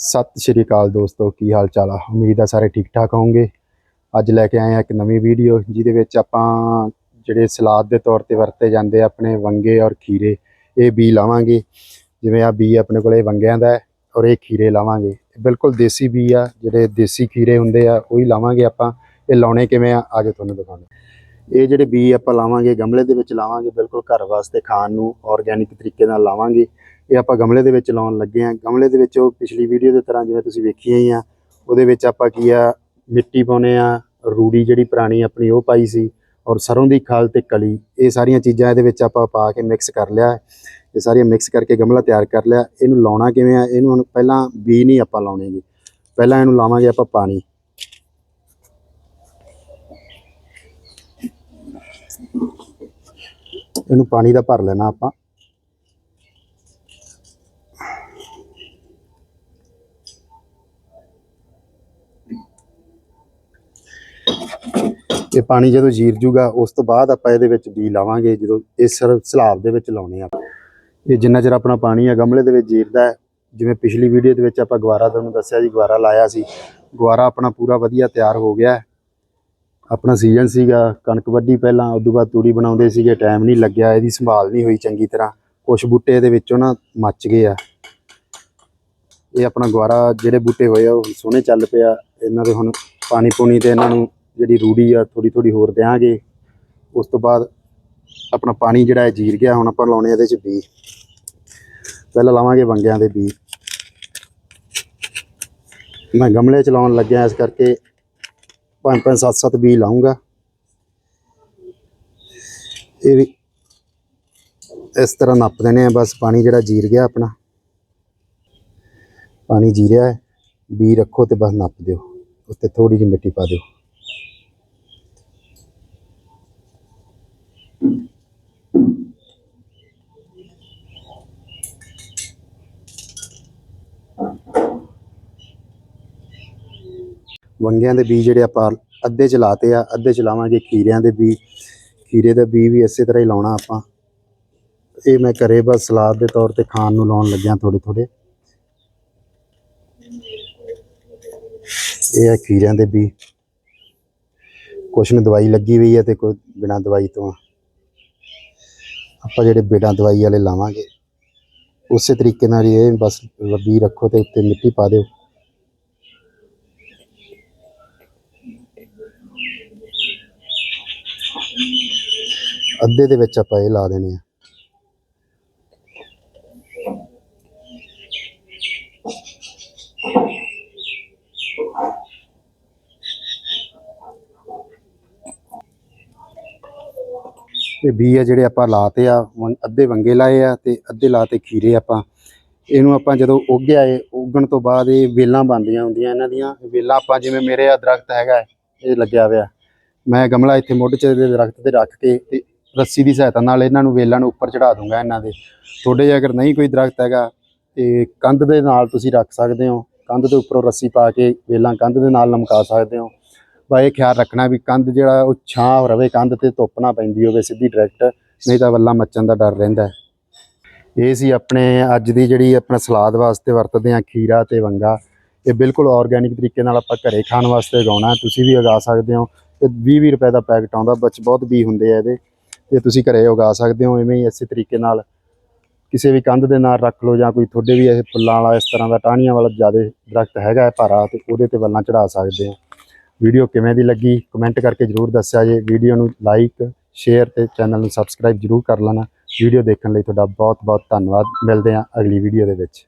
ਸਤਿ ਸ਼੍ਰੀ ਅਕਾਲ ਦੋਸਤੋ, ਕੀ ਹਾਲ ਚਾਲ ਆ? ਉਮੀਦ ਆ ਸਾਰੇ ਠੀਕ ਠਾਕ ਹੋਵੋਗੇ। ਅੱਜ ਲੈ ਕੇ ਆਏ ਆ ਇੱਕ ਨਵੀਂ ਵੀਡੀਓ, ਜਿਹਦੇ ਵਿੱਚ ਆਪਾਂ ਜਿਹੜੇ ਸਲਾਦ ਦੇ ਤੌਰ ਤੇ ਵਰਤੇ ਜਾਂਦੇ ਆ ਆਪਣੇ ਵੰਗੇ ਔਰ ਖੀਰੇ, ਇਹ ਬੀ ਲਾਵਾਂਗੇ। ਜਿਵੇਂ ਆ ਬੀ ਆਪਣੇ ਕੋਲੇ ਵੰਗਿਆਂ ਦਾ ਔਰ ਇਹ ਖੀਰੇ ਲਾਵਾਂਗੇ। ਇਹ ਬਿਲਕੁਲ ਦੇਸੀ ਬੀ ਆ, ਜਿਹੜੇ ਦੇਸੀ ਖੀਰੇ ਹੁੰਦੇ ਆ, ਉਹੀ ਲਾਵਾਂਗੇ ਆਪਾਂ। ਇਹ ਲਾਉਣੇ ਕਿਵੇਂ ਆ? ਅੱਜ ਤੁਹਾਨੂੰ ਦਿਖਾਉਂਦੇ ਇਹ ਜਿਹੜੇ ਬੀ ਆਪਾਂ ਲਾਵਾਂਗੇ, ਗਮਲੇ ਦੇ ਵਿੱਚ ਲਾਵਾਂਗੇ, ਬਿਲਕੁਲ ਘਰ ਵਾਸਤੇ ਖਾਣ ਨੂੰ ਆਰਗੈਨਿਕ ਤਰੀਕੇ ਨਾਲ ਲਾਵਾਂਗੇ। ਇਹ ਆਪਾਂ ਗਮਲੇ ਦੇ ਵਿੱਚ ਲਾਉਣ ਲੱਗੇ ਆ ਗਮਲੇ ਦੇ ਵਿੱਚ ਉਹ ਪਿਛਲੀ ਵੀਡੀਓ ਦੇ ਤਰ੍ਹਾਂ ਜਿਵੇਂ ਤੁਸੀਂ ਵੇਖੀਆਂ ਹੀ ਆ, ਉਹਦੇ ਵਿੱਚ ਆਪਾਂ ਕੀ ਆ, ਮਿੱਟੀ ਪਾਉਨੇ ਆ, ਰੂੜੀ ਜਿਹੜੀ ਪੁਰਾਣੀ ਆਪਣੀ ਉਹ ਪਾਈ ਸੀ ਔਰ ਸਰੋਂ ਦੀ ਖਾਲ ਤੇ ਕਲੀ, ਇਹ ਸਾਰੀਆਂ ਚੀਜ਼ਾਂ ਇਹਦੇ ਵਿੱਚ ਆਪਾਂ ਪਾ ਕੇ ਮਿਕਸ ਕਰ ਲਿਆ। ਇਹ ਸਾਰੀਆਂ ਮਿਕਸ ਕਰਕੇ ਗਮਲਾ ਤਿਆਰ ਕਰ ਲਿਆ। ਇਹਨੂੰ ਲਾਉਣਾ ਕਿਵੇਂ ਆ, ਇਹਨੂੰ ਹੁਣ ਪਹਿਲਾਂ ਬੀ ਨਹੀਂ ਆਪਾਂ ਲਾਉਣੇ ਜੀ ਪਹਿਲਾਂ ਇਹਨੂੰ ਲਾਵਾਂਗੇ ਆਪਾਂ ਪਾਣੀ। ਇਹਨੂੰ ਪਾਣੀ ਦਾ ਭਰ ਲੈਣਾ ਆਪਾਂ। ਇਹ ਪਾਣੀ ਜਦੋਂ ਜੀਰ ਜੂਗਾ, ਉਸ ਤੋਂ ਬਾਅਦ ਆਪਾਂ ਇਹਦੇ ਵਿੱਚ ਬੀ ਲਾਵਾਂਗੇ, ਜਦੋਂ ਇਸ ਸਲਾਬ ਦੇ ਵਿੱਚ ਲਾਉਣੇ ਆ। ਇਹ ਜਿੰਨਾ ਚਿਰ ਆਪਣਾ ਪਾਣੀ ਆ ਗਮਲੇ ਦੇ ਵਿੱਚ ਜੀਰਦਾ ਜਿਵੇਂ ਪਿਛਲੀ ਵੀਡੀਓ ਦੇ ਵਿੱਚ ਆਪਾਂ ਗਵਾਰਾ ਤੁਹਾਨੂੰ ਦੱਸਿਆ ਜੀ ਗਵਾਰਾ ਲਾਇਆ ਸੀ। ਗਵਾਰਾ ਆਪਣਾ ਪੂਰਾ ਵਧੀਆ ਤਿਆਰ ਹੋ ਗਿਆ ਆਪਣਾ ਸੀਜ਼ਨ ਸੀਗਾ, ਕਣਕ ਵੱਢੀ ਪਹਿਲਾਂ, ਉਦੋਂ ਬਾਅਦ ਤੂੜੀ ਬਣਾਉਂਦੇ ਸੀਗੇ ਟਾਈਮ ਨਹੀਂ ਲੱਗਿਆ, ਇਹਦੀ ਸੰਭਾਲ ਨਹੀਂ ਹੋਈ ਚੰਗੀ ਤਰ੍ਹਾਂ। ਕੁਝ ਬੂਟੇ ਇਹਦੇ ਵਿੱਚੋਂ ਨਾ ਮੱਚ ਗਏ ਆ। ਇਹ ਆਪਣਾ ਗਵਾਰਾ ਜਿਹੜੇ ਬੂਟੇ ਹੋਏ ਆ, ਉਹ ਸੋਹਣੇ ਚੱਲ ਪਿਆ। ਇਹਨਾਂ ਦੇ ਹੁਣ ਪਾਣੀ ਪੂਣੀ ਤੇ ਇਹਨਾਂ ਨੂੰ ਜਿਹੜੀ ਰੂੜੀ ਆ ਥੋੜੀ ਥੋੜੀ ਹੋਰ ਦਿਆਂਗੇ। ਉਸ ਤੋਂ ਬਾਅਦ ਆਪਣਾ ਪਾਣੀ ਜਿਹੜਾ ਹੈ ਜੀਰ ਗਿਆ, ਹੁਣ ਆਪਾਂ ਲਾਉਣੇ ਇਹਦੇ ਚ ਬੀ ਪਹਿਲਾਂ ਲਾਵਾਂਗੇ ਵੰਗਿਆਂ ਦੇ ਬੀ ਮੈਂ ਗਮਲੇ ਚ ਲਾਉਣ ਲੱਗਿਆ, ਇਸ ਕਰਕੇ ਪੰਜ ਪੰਜ, ਸੱਤ ਸੱਤ ਬੀ ਲਾਉਂਗਾ ਇਹ ਵੀ ਇਸ ਤਰ੍ਹਾਂ ਨੱਪ ਦੇਣੇ ਆ ਬਸ ਪਾਣੀ ਜਿਹੜਾ ਜੀਰ ਗਿਆ ਆਪਣਾ। ਪਾਣੀ ਜੀਰਿਆ ਹੈ ਬੀ ਰੱਖੋ ਤੇ ਬਸ ਨੱਪ ਦਿਓ। ਉੱਤੇ ਥੋੜੀ ਜਿਹੀ ਮਿੱਟੀ ਪਾ ਦਿਓ। ਵੰਗਿਆਂ ਦੇ ਬੀਜ ਜਿਹੜੇ ਆਪਾਂ ਅੱਧੇ ਚ ਲਾਤੇ ਆ, ਅੱਧੇ ਚ ਲਾਵਾਂਗੇ ਖੀਰਿਆਂ ਦੇ ਬੀਜ। ਖੀਰੇ ਦਾ ਬੀਜ ਵੀ ਇਸੇ ਤਰ੍ਹਾਂ ਹੀ ਲਾਉਣਾ ਆਪਾਂ। ਇਹ ਮੈਂ ਘਰੇ ਬਸ ਸਲਾਦ ਦੇ ਤੌਰ ਤੇ ਖਾਣ ਨੂੰ ਲਾਉਣ ਲੱਗਿਆ ਥੋੜੇ ਥੋੜੇ ਇਹ ਹੈ ਖੀਰਿਆਂ ਦੇ ਬੀਜ। ਕੁਛ ਨੂੰ ਦਵਾਈ ਲੱਗੀ ਹੋਈ ਹੈ ਤੇ ਕੋਈ ਬਿਨਾਂ ਦਵਾਈ ਤੋਂ ਆਪਾਂ ਜਿਹੜੇ ਬਿਨਾਂ ਦਵਾਈ ਵਾਲੇ ਲਾਵਾਂਗੇ। ਉਸੇ ਤਰੀਕੇ ਨਾਲ ਇਹ ਬਸ ਬੀ ਰੱਖੋ ਤੇ ਉੱਤੇ ਮਿੱਟੀ ਪਾ ਦਿਓ। ਅੱਧੇ ਦੇ ਵਿੱਚ ਆਪਾਂ ਇਹ ਲਾ ਦੇਣੇ ਆ। ਤੇ ਬੀ ਆ ਜਿਹੜੇ ਆਪਾਂ ਲਾਤੇ ਆ ਅੱਧੇ ਵੰਗੇ ਲਾਏ ਆ ਤੇ ਅੱਧੇ ਲਾਤੇ ਖੀਰੇ ਆਪਾਂ। ਇਹਨੂੰ ਆਪਾਂ ਜਦੋਂ ਉੱਗਿਆ ਏ ਉੱਗਣ ਤੋਂ ਬਾਅਦ ਇਹ ਵੇਲਾਂ ਬਣਦੀਆਂ ਹੁੰਦੀਆਂ, ਇਹਨਾਂ ਦੀਆਂ। ਵੇਲਾਂ ਆਪਾਂ ਜਿਵੇਂ ਮੇਰੇ ਆ ਦਰਖਤ ਹੈਗਾ, ਇਹ ਲੱਗਿਆ ਹੋਇਆ। ਮੈਂ ਗਮਲਾ ਇੱਥੇ ਮੁੱਢ 'ਚ ਦੇ ਦਰਖਤ ਤੇ ਰੱਖ ਕੇ ਤੇ ਰੱਸੀ ਦੀ ਸਹਾਇਤਾ ਨਾਲ ਇਹਨਾਂ ਨੂੰ ਵੇਲਾਂ ਨੂੰ ਉੱਪਰ ਚੜਾ ਦੂੰਗਾ ਇਹਨਾਂ ਦੇ। ਤੁਹਾਡੇ ਜੇ ਅਗਰ ਨਹੀਂ ਕੋਈ ਦਰਖਤ ਹੈਗਾ, ਤੇ ਕੰਧ ਦੇ ਨਾਲ ਤੁਸੀਂ ਰੱਖ ਸਕਦੇ ਹੋ। ਕੰਧ ਦੇ ਉੱਪਰੋਂ ਰੱਸੀ ਪਾ ਕੇ ਵੇਲਾਂ ਕੰਧ ਦੇ ਨਾਲ ਲਮਕਾ ਸਕਦੇ ਹੋ। ਬਾ ਇਹ ਖਿਆਲ ਰੱਖਣਾ ਵੀ ਕੰਧ ਜਿਹੜਾ ਉਹ ਛਾਂ ਰਵੇ, ਕੰਧ ਤੇ ਧੁੱਪ ਨਾ ਪੈਂਦੀ ਹੋਵੇ ਸਿੱਧੀ ਡਾਇਰੈਕਟ ਨਹੀਂ ਤਾਂ ਵੱਲਾ ਮੱਚਣ ਦਾ ਡਰ ਰਹਿੰਦਾ ਹੈ। ਇਹ ਸੀ ਆਪਣੇ ਅੱਜ ਦੀ ਜਿਹੜੀ ਆਪਣਾ ਸਲਾਦ ਵਾਸਤੇ ਵਰਤਦੇ ਆ ਖੀਰਾ ਤੇ ਵੰਗਾ। ਇਹ ਬਿਲਕੁਲ ਆਰਗੈਨਿਕ ਤਰੀਕੇ ਨਾਲ ਆਪਾਂ ਘਰੇ ਖਾਣ ਵਾਸਤੇ ਉਗਾਉਣਾ ਤੁਸੀਂ ਵੀ ਉਗਾ ਸਕਦੇ ਹੋ। ਇਹ 20 ਰੁਪਏ ਦਾ ਪੈਕਟ ਆਉਂਦਾ, ਬੱਚ ਬਹੁਤ ਬੀ ਹੁੰਦੇ ਆ ਇਹਦੇ, ਤੇ ਤੁਸੀਂ ਘਰੇ ਉਗਾ ਸਕਦੇ ਹੋ, ਇਵੇਂ ਹੀ ਇਸੇ ਤਰੀਕੇ ਨਾਲ। ਕਿਸੇ ਵੀ ਕੰਧ ਦੇ ਨਾਲ ਰੱਖ ਲਓ ਜਾਂ ਕੋਈ ਤੁਹਾਡੇ ਵੀ ਇਹ ਫੁੱਲਾਂ ਵਾਲਾ, ਇਸ ਤਰ੍ਹਾਂ ਦਾ ਟਾਹਣੀਆਂ ਵਾਲਾ ਜ਼ਿਆਦਾ ਦਰਖਤ ਹੈਗਾ ਹੈ ਭਾਰਾ, ਤੇ ਉਹਦੇ ਤੇ ਵੱਲਾਂ ਚੜਾ ਸਕਦੇ ਹੋ। ਵੀਡੀਓ ਕਿਵੇਂ ਦੀ ਲੱਗੀ, ਕਮੈਂਟ ਕਰਕੇ ਜਰੂਰ ਦੱਸਿਆ ਜੇ। ਵੀਡੀਓ ਨੂੰ ਲਾਈਕ, ਸ਼ੇਅਰ ਤੇ ਚੈਨਲ ਨੂੰ ਸਬਸਕ੍ਰਾਈਬ ਜਰੂਰ ਕਰ ਲੈਣਾ। ਵੀਡੀਓ ਦੇਖਣ ਲਈ ਤੁਹਾਡਾ ਬਹੁਤ ਬਹੁਤ ਧੰਨਵਾਦ। ਮਿਲਦੇ ਹਾਂ ਅਗਲੀ ਵੀਡੀਓ ਦੇ ਵਿੱਚ।